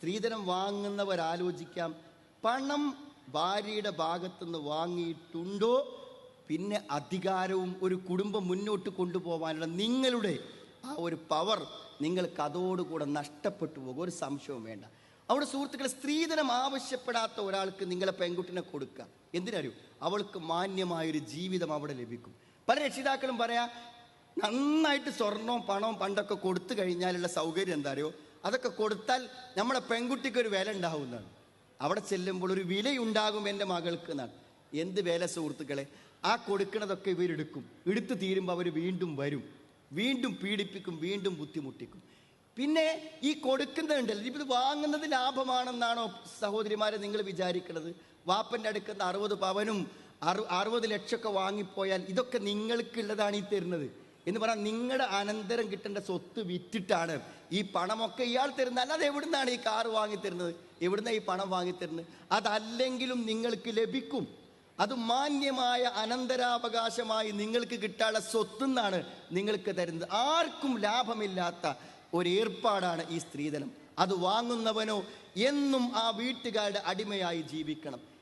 സ്ത്രീധനം വാങ്ങുന്നവർ ആലോചിക്കാം പണം ഭാര്യയുടെ ഭാഗത്തുനിന്ന് വാങ്ങിയിട്ടുണ്ടോ? പിന്നെ അധികാരവും ഒരു കുടുംബം മുന്നോട്ട് കൊണ്ടുപോകാനുള്ള നിങ്ങളുടെ ആ ഒരു പവർ നിങ്ങൾക്ക് അതോടുകൂടെ നഷ്ടപ്പെട്ടു പോകും. ഒരു സംശയവും വേണ്ട. അവിടെ സുഹൃത്തുക്കളെ സ്ത്രീധനം ആവശ്യപ്പെടാത്ത ഒരാൾക്ക് നിങ്ങളെ പെൺകുട്ടിനെ കൊടുക്കുക. എന്തിനറിയൂ? അവൾക്ക് മാന്യമായൊരു ജീവിതം അവിടെ ലഭിക്കും. പല രക്ഷിതാക്കളും പറയാ നന്നായിട്ട് സ്വർണവും പണവും പണ്ടൊക്കെ കൊടുത്തു കഴിഞ്ഞാലുള്ള സൗകര്യം എന്താ അറിയോ? അതൊക്കെ കൊടുത്താൽ നമ്മളെ പെൺകുട്ടിക്ക് ഒരു വില ഉണ്ടാവുന്നതാണ്. അവിടെ ചെല്ലുമ്പോൾ ഒരു വിലയുണ്ടാകും എന്റെ മകൾക്ക് എന്നാണ്. എന്ത് വില സുഹൃത്തുക്കളെ? ആ കൊടുക്കണതൊക്കെ ഇവരെടുക്കും എടുത്തു തീരുമ്പോൾ അവർ വീണ്ടും വരും. വീണ്ടും പീഡിപ്പിക്കും വീണ്ടും ബുദ്ധിമുട്ടിക്കും. പിന്നെ ഈ കൊടുക്കുന്നുണ്ടല്ലോ ഇത് വാങ്ങുന്നത് ലാഭമാണെന്നാണോ സഹോദരിമാരെ നിങ്ങൾ വിചാരിക്കുന്നത് വാപ്പന്റെ അടുക്കുന്ന അറുപത് പവനും അറു അറുപത് ലക്ഷമൊക്കെ വാങ്ങിപ്പോയാൽ ഇതൊക്കെ നിങ്ങൾക്കുള്ളതാണ് ഈ തരുന്നത്. എന്ന് പറഞ്ഞാൽ നിങ്ങളുടെ അനന്തരം കിട്ടേണ്ട സ്വത്ത് വിറ്റിട്ടാണ് ഈ പണമൊക്കെ ഇയാൾ തരുന്നത്. അല്ലാതെ എവിടുന്നാണ് ഈ കാറ് വാങ്ങി തരുന്നത്? എവിടുന്ന ഈ പണം വാങ്ങി തരുന്നത്? അതല്ലെങ്കിലും നിങ്ങൾക്ക് ലഭിക്കും. അത് മാന്യമായ അനന്തരാവകാശമായി നിങ്ങൾക്ക് കിട്ടാനുള്ള സ്വത്തുനിന്നാണ് നിങ്ങൾക്ക് തരുന്നത്. ആർക്കും ലാഭമില്ലാത്ത ഒരു ഏർപ്പാടാണ് ഈ സ്ത്രീധനം. അത് വാങ്ങുന്നവനോ എന്നും ആ വീട്ടുകാരുടെ അടിമയായി ജീവിക്കണം.